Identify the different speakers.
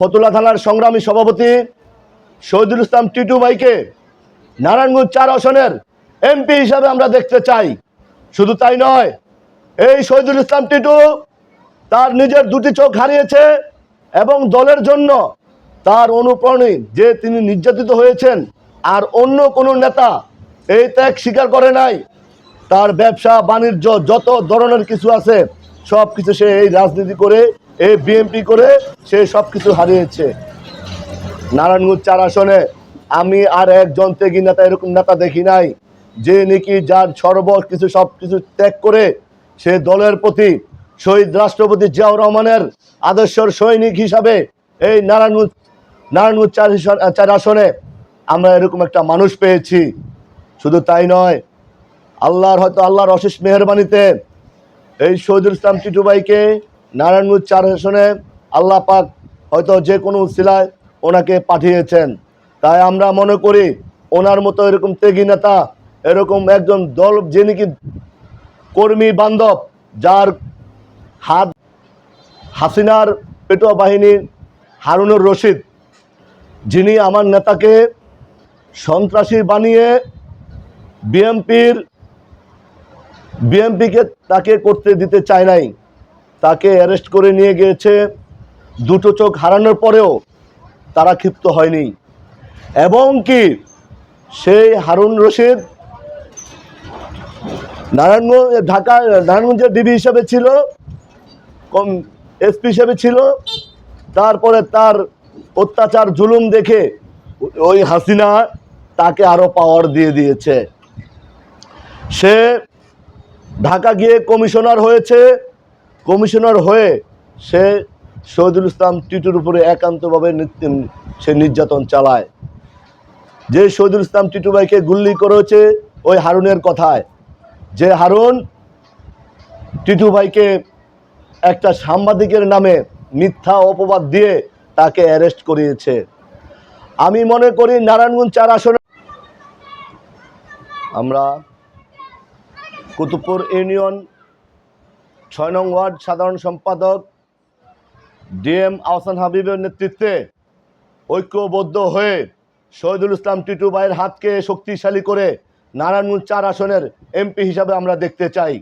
Speaker 1: ফতুল্লা থানার সংগ্রামী সভাপতি শহীদুল ইসলাম টিটু ভাইকে নারায়ণগঞ্জ চার আসনের এমপি হিসাবে আমরা দেখতে চাই। শুধু তাই নয়, এই শহীদুল ইসলাম টিটু তার নিজের দুটি চোখ হারিয়েছে এবং দলের জন্য তার অনুপ্রাণী যে তিনি নির্যাতিত হয়েছেন আর অন্য কোনো নেতা এই ত্যাগ স্বীকার করে নাই, তার ব্যবসা, বাণিজ্য, যত ধরনের কিছু আছে সব কিছু সে এই রাজনীতি করে এই বিএমপি করে, সে সব কিছু হারিয়েছে নারায়ণগঞ্জ চার আসনে, আমি আর একজন ত্যাগী নেতা, এরকম নেতা দেখি নাই। যে নাকি যার সর্ব কিছু সব কিছু ত্যাগ করে, সে দলের প্রতি, শহীদ রাষ্ট্রপতি জিয়াউর রহমানের আদর্শর সৈনিক হিসাবে এই নারায়ণগঞ্জ নারায়ণগঞ্জ চার চার আসনে আমরা এরকম একটা মানুষ পেয়েছি। শুধু তাই নয়, আল্লাহর হয়তো আল্লাহর অশেষ মেহরবানিতে এই শহীদুল ইসলাম টিটু ভাইকে নারায়ণগঞ্জ চার আসনে আল্লাহ পাক হয়তো যে কোনো শিলায় ওনাকে পাঠিয়েছেন। তাই আমরা মনে করি ওনার মতো এরকম তেগী নেতা, এরকম একজন দল যে নাকি কর্মী বান্ধব, যার হাত হাসিনার পেটোয়া বাহিনীর হারুনুর রশিদ, যিনি আমার নেতাকে সন্ত্রাসী বানিয়ে বিএমপির বিএমপিকে তাকে করতে দিতে চায় নাই। তাকে অ্যারেস্ট করে নিয়ে গিয়েছে। দুটো চোখ হারানোর পরেও তারা ক্ষিপ্ত হয়নি। এবং কি সেই হারুন রশিদ নারায়ণগঞ্জ, ঢাকা, নারায়ণগঞ্জের ডিবি হিসেবে ছিল, কম এসপি হিসেবে ছিল। তারপরে তার অত্যাচার, জুলুম দেখে ওই হাসিনা তাকে আরও পাওয়ার দিয়ে দিয়েছে। সে ঢাকা গিয়ে কমিশনার হয়েছে। কমিশনার হয়ে সে শহীদুল ইসলাম টিটুর উপরে একান্তভাবে সে নির্যাতন চালায়। যে শহীদুল ইসলাম টিটু ভাইকে গুল্লি করেছে ওই হারুনের কথায়। যে হারুন টিটু ভাইকে একটা সাংবাদিকের নামে মিথ্যা অপবাদ দিয়ে তাকে অ্যারেস্ট করিয়েছে। আমি মনে করি নারায়ণগঞ্জ চার আসনে আমরা কুতুবপুর ইউনিয়ন, ছয় নং ওয়ার্ড, সাধারণ সম্পাদক ডিএম আহসান হাবিবের নেতৃত্বে ঐক্যবদ্ধ হয়ে শহীদুল ইসলাম টিটু ভাইয়ের হাতকে শক্তিশালী করে নারায়ণগঞ্জ চার আসনের এমপি হিসাবে আমরা দেখতে চাই।